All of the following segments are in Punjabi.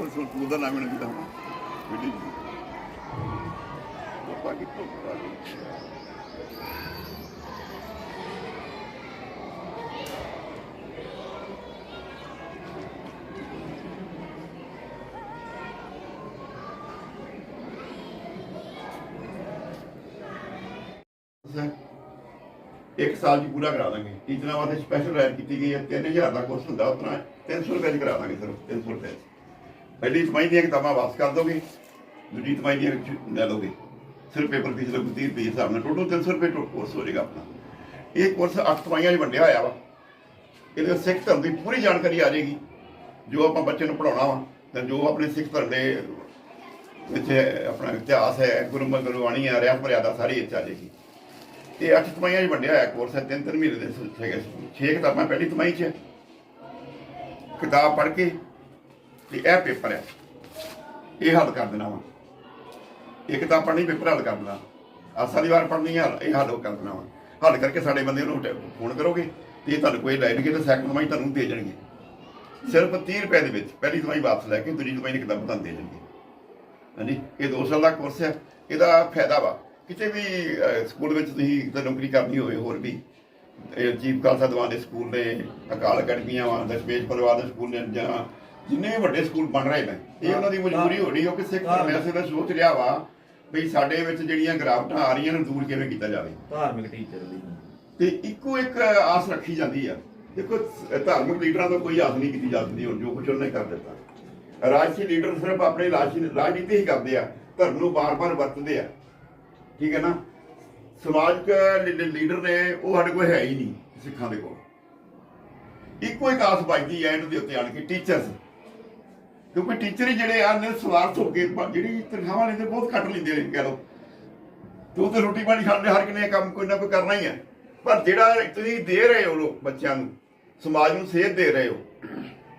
ਪਰ ਸਕੂਲ ਦਾ ਨਾਮ ਹੀ ਨਹੀਂ ਦਿੰਦਾ ਵੀਡੀ ਉਹ ਬਾਕੀ ਇੱਕ ਸਾਲ ਚ ਪੂਰਾ ਕਰਾ ਦਾਂਗੇ। ਟੀਚਰਾਂ ਵਾਸਤੇ ਸਪੈਸ਼ਲ ਰਾਇਤ ਕੀਤੀ ਗਈ ਹੈ। 3000 ਦਾ ਕੋਰਸ ਹੁੰਦਾ, ਉਤਨਾ 300 ਰੁਪਏ ਚ ਕਰਾ ਦਾਂਗੇ ਸਿਰਫ 300 ਰੁਪਏ ਪਹਿਲੀ ਤਿਮਾਹੀ ਦੀਆਂ ਕਿਤਾਬਾਂ ਵਾਪਸ ਕਰ ਦੋਗੇ, ਦੂਜੀ ਤਿਮਾਹੀ ਦੀਆਂ ਲੈ ਦੋਗੇ ਸਿਰਫ ਪੇਪਰ ਫੀਸ ਲੱਗੂ 30 ਰੁਪਏ ਹਿਸਾਬ ਨਾਲ, ਟੋਟਲ 300 ਰੁਪਏ ਟੋਟਲ ਕੋਰਸ ਹੋ ਜਾਏਗਾ ਆਪਣਾ। ਇਹ ਕੋਰਸ 8 ਤਿਮਾਹੀਆਂ 'ਚ ਵੰਡਿਆ ਹੋਇਆ ਵਾ। ਇਹਦੇ ਵਿੱਚ ਸਿੱਖ ਧਰਮ ਦੀ ਪੂਰੀ ਜਾਣਕਾਰੀ ਆ ਜਾਏਗੀ। ਜੋ ਆਪਾਂ ਬੱਚੇ ਨੂੰ ਪੜਾਉਣਾ ਵਾ, ਤੇ ਜੋ ਆਪਣੇ ਸਿੱਖ ਧਰਮ ਦੇ ਵਿੱਚ ਆਪਣਾ ਇਤਿਹਾਸ ਹੈ, ਗੁਰਮਤਿ, ਗੁਰਬਾਣੀ ਹੈ ਰਿਆਤ ਮਰਿਆਦਾ ਸਾਰੀ ਇੱਥੇ ਆ ਜਾਏਗੀ। ਇਹ ਅੱਠ ਤਿਮਾਹੀਆਂ 'ਚ ਵੰਡਿਆ ਹੋਇਆ ਕੋਰਸ ਹੈ ਤਿੰਨ ਤਿੰਨ ਮਹੀਨੇ ਦੇ ਸ- ਹੈਗੇ। ਛੇ ਕਿਤਾਬਾਂ ਪਹਿਲੀ ਤਿਮਾਹੀ 'ਚ ਕਿਤਾਬ ਪੜ੍ਹ ਕੇ ਤੇ ਇਹ ਪੇਪਰ ਹੈ। ਇਹ ਹੱਲ ਕਰ ਦੇਣਾ ਵਾ। ਇਹ ਕਿਤਾਬ ਪੜ੍ਹਨੀ ਪੇਪਰ ਹੱਲ ਕਰ ਦੇਣਾ। ਆਸਾ ਦੀ ਵਾਰ ਪੜ੍ਹਨੀ ਹੈ ਇਹ ਹੱਲ ਕਰ ਦੇਣਾ ਵਾ। ਹੱਲ ਕਰਕੇ ਸਾਡੇ ਬੰਦੇ ਨੂੰ ਫੋਨ ਕਰੋਗੇ ਤੇ ਤੁਹਾਨੂੰ ਕੋਈ ਲੈਣਗੇ ਤੇ ਸੈਕੰਡ ਤਿਮਾਹੀ ਤੁਹਾਨੂੰ ਦੇ ਜਾਣਗੇ। ਸਿਰਫ 30 ਰੁਪਏ ਦੇ ਵਿੱਚ ਪਹਿਲੀ ਦਵਾਈ ਵਾਪਸ ਲੈ ਕੇ ਦੂਜੀ ਦਵਾਈ ਦੀ ਕਿਤਾਬ ਤੁਹਾਨੂੰ ਦੇ ਜਾਣਗੇ। ਹਾਂਜੀ, ਇਹ 2 ਸਾਲ ਦਾ ਕੋਰਸ ਹੈ ਇਹਦਾ ਫਾਇਦਾ ਵਾ। ਕਿਤੇ ਵੀ ਸਕੂਲ ਵਿੱਚ ਤੁਸੀਂ ਤਾਂ ਨੌਕਰੀ ਕਰਨੀ ਹੋਵੇ ਹੋਰ ਵੀ। ਇਹ ਜੀਵ ਖਾਲਸਾ ਦਵਾਨ ਦੇ ਸਕੂਲ ਨੇ, ਅਕਾਲ ਅਕੈਡਮੀਆਂ ਵਾ, ਦਸ਼ਮੇਸ਼ ਪਰਿਵਾਰ ਦੇ ਸਕੂਲ ਨੇ ਜਾਂ ਜਿੰਨੇ ਵੱਡੇ ਸਕੂਲ ਬਣ ਰਹੇ ਨੇ ਇਹ ਉਹਨਾਂ ਦੀ ਮਜਬੂਰੀ ਹੋ ਰਹੀ ਹੈ ਕਿ ਸਿੱਖ ਧਰਮ ਐਸੇ ਦਾ ਸੋਚ ਰਿਹਾ ਵਾ ਵੀ ਸਾਡੇ ਵਿੱਚ ਜਿਹੜੀਆਂ ਗਰਾਵਟਾਂ ਆ ਰਹੀਆਂ ਨੇ ਦੂਰ ਕਿਵੇਂ ਕੀਤਾ ਜਾਵੇ। ਧਾਰਮਿਕ ਟੀਚਰ ਦੀ ਤੇ ਇੱਕੋ ਇੱਕ ਆਸ ਰੱਖੀ ਜਾਂਦੀ ਆ। ਦੇਖੋ ਧਾਰਮਿਕ ਲੀਡਰਾਂ ਤੋਂ ਕੋਈ ਆਸ ਨਹੀਂ ਕੀਤੀ ਜਾਂਦੀ ਹੁਣ ਜੋ ਕੁਝ ਉਹਨੇ ਕਰ ਦਿੱਤਾ। ਰਾਜਸੀ ਲੀਡਰ ਸਿਰਫ ਆਪਣੇ ਰਾਜਨੀਤੀ ਹੀ ਕਰਦੇ ਆ ਧਰਮ ਨੂੰ ਬਾਰ-ਬਾਰ ਵਰਤਦੇ ਆ। ਠੀਕ ਹੈ ਨਾ? ਸਮਾਜਿਕ ਲੀਡਰ ਨੇ ਉਹ ਸਾਡੇ ਕੋਲ ਹੈ ਹੀ ਨਹੀਂ ਸਿੱਖਾਂ ਦੇ ਕੋਲ। ਇੱਕੋ ਇੱਕ ਆਸ ਬਚਦੀ ਹੈ ਇਹਨਾਂ ਦੇ ਉੱਤੇ ਆਣ ਕੇ ਟੀਚਰਸ ਕਿਉਂਕਿ ਟੀਚਰ ਹੀ ਜਿਹੜੇ ਆ ਸਵਾਰਥ ਹੋ ਕੇ ਪ- ਜਿਹੜੀ ਤਨਖਾਹਾਂ ਲੈਂਦੇ, ਬਹੁਤ ਘੱਟ ਲੈਂਦੇ ਨੇ, ਕਹਿ ਲਓ। ਤੂੰ ਤੇ ਰੋਟੀ ਪਾਣੀ ਖਾਂਦੇ, ਹਰ ਕਿਨੇ ਕੰਮ ਕੋਈ ਨਾ ਕੋਈ ਕਰਨਾ ਹੀ ਹੈ ਪਰ ਜਿਹੜਾ ਤੁਸੀਂ ਦੇ ਰਹੇ ਹੋ ਲੋਕ ਬੱਚਿਆਂ ਨੂੰ, ਸਮਾਜ ਨੂੰ ਸੇਧ ਦੇ ਰਹੇ ਹੋ,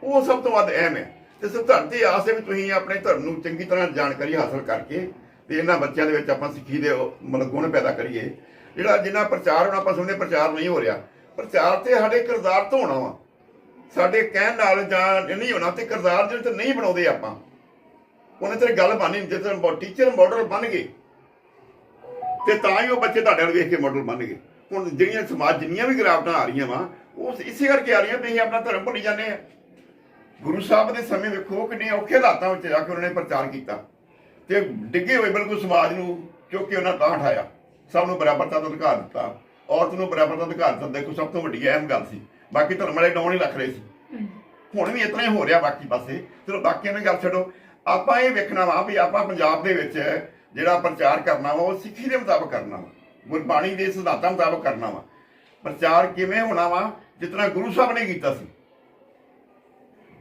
ਉਹ ਸਭ ਤੋਂ ਵੱਧ ਅਹਿਮ ਹੈ। ਤੇ ਸਭ ਦੀ ਆਸ ਹੈ ਵੀ ਤੁਸੀਂ ਆਪਣੇ ਧਰਮ ਨੂੰ ਚੰਗੀ ਤਰ੍ਹਾਂ ਜਾਣਕਾਰੀ ਹਾਸਲ ਕਰਕੇ ਤੇ ਇਹਨਾਂ ਬੱਚਿਆਂ ਦੇ ਵਿੱਚ ਆਪਾਂ ਸਿੱਖੀ ਦੇ ਮਤਲਬ ਗੁਣ ਪੈਦਾ ਕਰੀਏ। ਜਿਹੜਾ ਜਿੰਨਾ ਪ੍ਰਚਾਰ ਹੁਣ ਆਪਾਂ ਸੁਣਦੇ, ਪ੍ਰਚਾਰ ਨਹੀਂ ਹੋ ਰਿਹਾ। ਪ੍ਰਚਾਰ ਤੇ ਸਾਡੇ ਕਿਰਦਾਰ ਤੋਂ ਹੋਣਾ ਵਾ। ਸਾਡੇ ਕਹਿਣ ਨਾਲ ਜਾਂ ਨਹੀਂ ਹੋਣਾ ਤੇ ਕਿਰਦਾਰ ਜਿਹੜੇ ਤੇ ਨਹੀਂ ਬਣਾਉਂਦੇ ਆਪਾਂ। ਉਹਨੇ ਤੇ ਗੱਲ ਬਾਨੀ ਜਦੋਂ ਟੀਚਰ ਮਾਡਲ ਬਣ ਗਏ, ਤੇ ਤਾਂ ਹੀ ਉਹ ਬੱਚੇ ਤੁਹਾਡੇ ਵੱਲ ਵੇਖ ਕੇ ਮਾਡਲ ਬਣ ਗਏ। ਹੁਣ ਜਿਹੜੀਆਂ ਸਮਾਜ ਜਿੰਨੀਆਂ ਵੀ ਗਿਰਾਵਟਾਂ ਆ ਰਹੀਆਂ ਵਾ, ਉਹ ਇਸੇ ਕਰਕੇ ਆ ਰਹੀਆਂ, ਵੀ ਅਸੀਂ ਆਪਣਾ ਧਰਮ ਭੁੱਲੀ ਜਾਂਦੇ ਆ ਗੁਰੂ ਸਾਹਿਬ ਦੇ ਸਮੇਂ ਵੇਖੋ ਕਿੰਨੇ ਔਖੇ ਹਾਲਾਤਾਂ ਵਿੱਚ ਜਾ ਕੇ ਉਹਨਾਂ ਨੇ ਪ੍ਰਚਾਰ ਕੀਤਾ। ਤੇ ਡਿੱਗੇ ਹੋਏ ਬਿਲਕੁਲ ਸਮਾਜ ਨੂੰ ਕਿਉਂਕਿ ਉਹਨਾਂ ਤਾਂ ਉਠਾਇਆ ਸਭ ਨੂੰ ਬਰਾਬਰਤਾ ਦਾ ਅਧਿਕਾਰ ਦਿੱਤਾ। ਔਰਤ ਨੂੰ ਬਰਾਬਰ ਦਾ ਅਧਿਕਾਰ ਦਿੱਤਾ। ਦੇਖੋ, ਸਭ ਤੋਂ ਵੱਡੀ ਅਹਿਮ ਗੱਲ ਸੀ। ਬਾਕੀ ਧਰਮ ਵਾਲੇ ਡਾਉਣ ਹੀ ਰੱਖ ਰਹੇ ਸੀ। ਹੁਣ ਵੀ ਇਤਨਾ ਹੀ ਹੋ ਰਿਹਾ ਬਾਕੀ ਪਾਸੇ। ਚਲੋ ਬਾਕੀਆਂ ਦੀ ਗੱਲ ਛੱਡੋ। ਆਪਾਂ ਇਹ ਵੇਖਣਾ ਵਾ ਵੀ ਆਪਾਂ ਪੰਜਾਬ ਦੇ ਵਿੱਚ ਜਿਹੜਾ ਪ੍ਰਚਾਰ ਕਰਨਾ ਵਾ ਉਹ ਸਿੱਖੀ ਦੇ ਮੁਤਾਬਕ ਕਰਨਾ ਵਾ। ਗੁਰਬਾਣੀ ਦੇ ਸਿਧਾਂਤਾਂ ਮੁਤਾਬਕ ਕਰਨਾ ਵਾ। ਪ੍ਰਚਾਰ ਕਿਵੇਂ ਹੋਣਾ ਵਾ ਜਿਤਨਾ ਗੁਰੂ ਸਾਹਿਬ ਨੇ ਕੀਤਾ ਸੀ।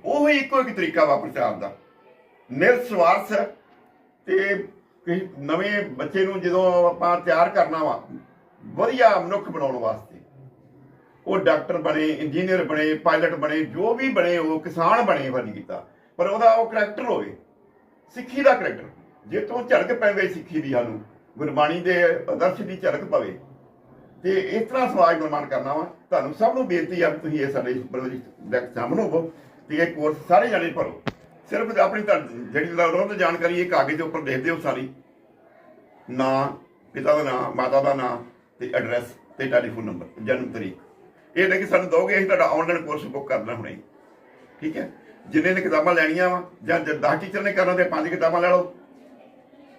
ਉਹ ਹੀ ਇੱਕੋ ਇੱਕ ਤਰੀਕਾ ਵਾ ਪ੍ਰਚਾਰ ਦਾ। ਨਿਰਸਵਾਰਥ ਤੇ ਕਿਸੇ ਨਵੇਂ ਬੱਚੇ ਨੂੰ ਜਦੋਂ ਆਪਾਂ ਤਿਆਰ ਕਰਨਾ ਵਾ ਵਧੀਆ ਮਨੁੱਖ ਬਣਾਉਣ ਵਾਸਤੇ। ਉਹ ਡਾਕਟਰ ਬਣੇ, ਇੰਜੀਨੀਅਰ ਬਣੇ, ਪਾਇਲਟ ਬਣੇ, ਜੋ ਵੀ ਬਣੇ, ਉਹ ਕਿਸਾਨ ਬਣੇ ਵਾਲੀ ਕੀਤਾ। ਪਰ ਉਹਦਾ ਉਹ ਕਰੈਕਟਰ ਹੋਵੇ, ਸਿੱਖੀ ਦਾ ਕਰੈਕਟਰ ਜੇ ਤੋਂ ਝਲਕ ਪਵੇ ਸਿੱਖੀ ਦੀ ਸਾਨੂੰ, ਗੁਰਬਾਣੀ ਦੇ ਆਦਰਸ਼ ਦੀ ਝਲਕ ਪਵੇ। ਤੇ ਇਸ ਤਰ੍ਹਾਂ ਸਮਾਜ ਨਿਰਮਾਣ ਕਰਨਾ ਵਾ। ਤੁਹਾਨੂੰ ਸਭ ਨੂੰ ਬੇਨਤੀ ਆ ਤੁਸੀਂ ਇਹ ਸਾਡੇ ਪ੍ਰੋਜੈਕਟ ਸਾਹਮਣੇ ਹੋਵੋ ਤੇ ਇਹ ਕੋਰਸ ਸਾਰੇ ਜਾਣੇ ਭਰੋ। ਸਿਰਫ ਆਪਣੀ ਜਿਹੜੀ ਲੋੜ ਜਾਣਕਾਰੀ ਇਹ ਕਾਗਜ਼ ਦੇ ਉੱਪਰ ਦੇਖਦੇ ਹੋ ਸਾਰੀ। ਨਾਂ, ਪਿਤਾ ਦਾ ਨਾਂ, ਮਾਤਾ ਦਾ ਨਾਂ ਤੇ ਐਡਰੈਸ ਤੇ ਟੈਲੀਫੋਨ ਨੰਬਰ ਜਨਮ ਤਰੀਕ। ਇਹ ਲੈ ਕੇ ਸਾਨੂੰ ਦੋਗੇ, ਅਸੀਂ ਤੁਹਾਡਾ ਆਨਲਾਈਨ ਕੋਰਸ ਬੁੱਕ ਕਰ ਹੁਣੇ। ਠੀਕ ਹੈ? ਜਿੰਨੇ ਨੇ ਕਿਤਾਬਾਂ ਲੈਣੀਆਂ ਵਾ, ਜਾਂ 10 ਟੀਚਰ ਨੇ ਕਰਨਾ ਤੇ ਪੰਜ ਕਿਤਾਬਾਂ ਲੈ ਲਓ।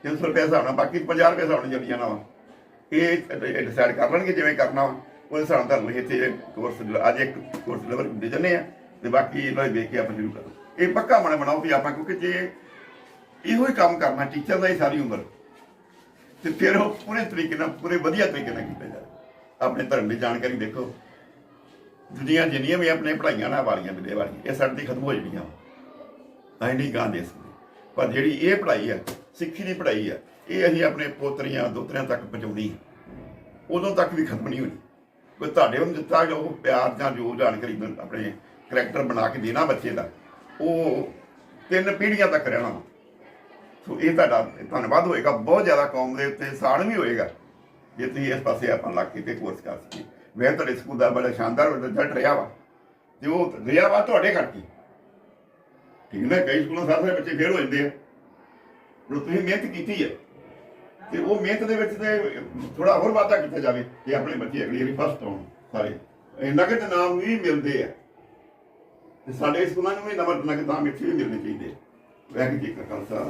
300 ਰੁਪਏ ਹਿਸਾਬ ਨਾਲ, ਬਾਕੀ 50 ਰੁਪਏ ਹਿਸਾਬ ਨਾਲ ਚੱਲੀ ਜਾਣਾ ਵਾ ਇਹ ਡਿਸਾਈਡ ਕਰ ਲੈਣਗੇ ਜਿਵੇਂ ਕਰਨਾ ਵਾ। ਉਹਦੇ ਹਿਸਾਬ ਨਾਲ ਤੁਹਾਨੂੰ ਇੱਥੇ ਕੋਰਸ ਅੱਜ ਇੱਕ ਕੋਰਸ ਡਿਲੀਵਰ ਦੇ ਜੰਨੇ ਆ ਤੇ ਬਾਕੀ ਇਹਨਾਂ ਨੂੰ ਵੇਖ ਕੇ ਆਪਾਂ ਸ਼ੁਰੂ ਕਰੋ ਇਹ ਪੱਕਾ ਮਨ ਬਣਾਓ ਵੀ ਆਪਾਂ, ਕਿਉਂਕਿ ਜੇ ਇਹੋ ਹੀ ਕੰਮ ਕਰਨਾ ਟੀਚਰ ਦਾ ਹੀ ਸਾਰੀ ਉਮਰ, ਤੇ ਫਿਰ ਉਹ ਪੂਰੇ ਤਰੀਕੇ ਨਾਲ, ਪੂਰੇ ਵਧੀਆ ਤਰੀਕੇ ਨਾਲ ਕੀਤਾ ਜਾਵੇ। ਆਪਣੇ ਧਰਮ ਦੀ ਜਾਣਕਾਰੀ ਦੇਖੋ। ਦੁਨੀਆ ਜਿੰਨੀਆਂ ਵੀ ਆਪਣੇ ਪੜ੍ਹਾਈਆਂ ਨਾਲ ਵਾਲੀਆਂ ਮਿਲੇ ਵਾਲੀਆਂ, ਇਹ ਸਾਡੇ ਤੇ ਖਤਮ ਹੋ ਜਾਣੀਆਂ। ਅਸੀਂ ਨਹੀਂ ਗਾਂ ਦੇ ਸਕਦੇ। ਪਰ ਜਿਹੜੀ ਇਹ ਪੜ੍ਹਾਈ ਹੈ ਸਿੱਖੀ ਦੀ ਪੜ੍ਹਾਈ ਹੈ ਇਹ ਅਸੀਂ ਆਪਣੇ ਪੋਤਰੀਆਂ, ਦੋਤਰਿਆਂ ਤੱਕ ਪਹੁੰਚਾਉਣੀ ਉਦੋਂ ਤੱਕ ਵੀ ਖਤਮ ਨਹੀਂ ਹੋਣੀ। ਕੋਈ ਤੁਹਾਡੇ ਨੂੰ ਦਿੱਤਾ ਜੋ ਪਿਆਰ ਜਾਂ ਜੋ ਜਾਣਕਾਰੀ ਆਪਣੇ ਕਰੈਕਟਰ ਬਣਾ ਕੇ ਦੇਣਾ ਬੱਚੇ ਦਾ, ਉਹ ਤਿੰਨ ਪੀੜ੍ਹੀਆਂ ਤੱਕ ਰਹਿਣਾ ਵਾ। ਸੋ ਇਹ ਤੁਹਾਡਾ ਧੰਨਵਾਦ ਹੋਏਗਾ। ਬਹੁਤ ਜ਼ਿਆਦਾ ਕੌਮ ਦੇ ਉੱਤੇ ਸਾਣ ਵੀ ਹੋਏਗਾ, ਜੇ ਤੁਸੀਂ ਇਸ ਪਾਸੇ ਆਪਾਂ ਲੱਗ ਕੇ ਤੇ ਕੋਰਸ ਕਰ ਸਕੀਏ। ਮੈਂ ਤੁਹਾਡੇ ਸਕੂਲ ਦਾ ਬੜਾ ਸ਼ਾਨਦਾਰ ਰਿਜ਼ਲਟ ਰਿਹਾ ਵਾ। ਤੇ ਉਹ ਰਿਹਾ ਵਾ ਤੁਹਾਡੇ ਕਰਕੇ। ਠੀਕ ਹੈ ਕਈ ਸਕੂਲਾਂ ਸਾਰੇ ਬੱਚੇ ਫੇਲ ਹੋ ਜਾਂਦੇ ਆ। ਪਰ ਤੁਸੀਂ ਮਿਹਨਤ ਕੀਤੀ ਹੈ ਤੇ ਉਹ ਮਿਹਨਤ ਦੇ ਵਿੱਚ ਤੇ ਥੋੜਾ ਹੋਰ ਵਾਧਾ ਕੀਤਾ ਜਾਵੇ ਕਿ ਆਪਣੇ ਬੱਚੇ ਅਗਲੀ ਵਾਰੀ ਫਸਟ ਆਉਣ ਸਾਰੇ। ਇਹ ਨਗਦ ਨਾਮ ਵੀ ਮਿਲਦੇ ਆ। ਤੇ ਸਾਡੇ ਸਕੂਲਾਂ ਨੂੰ ਵੀ ਨਗਦ ਨਾਮ ਇੱਥੇ ਵੀ ਮਿਲਣੇ ਚਾਹੀਦੇ ਵੈਗੂ ਜੀ ਕਾ ਖਾਲਸਾ।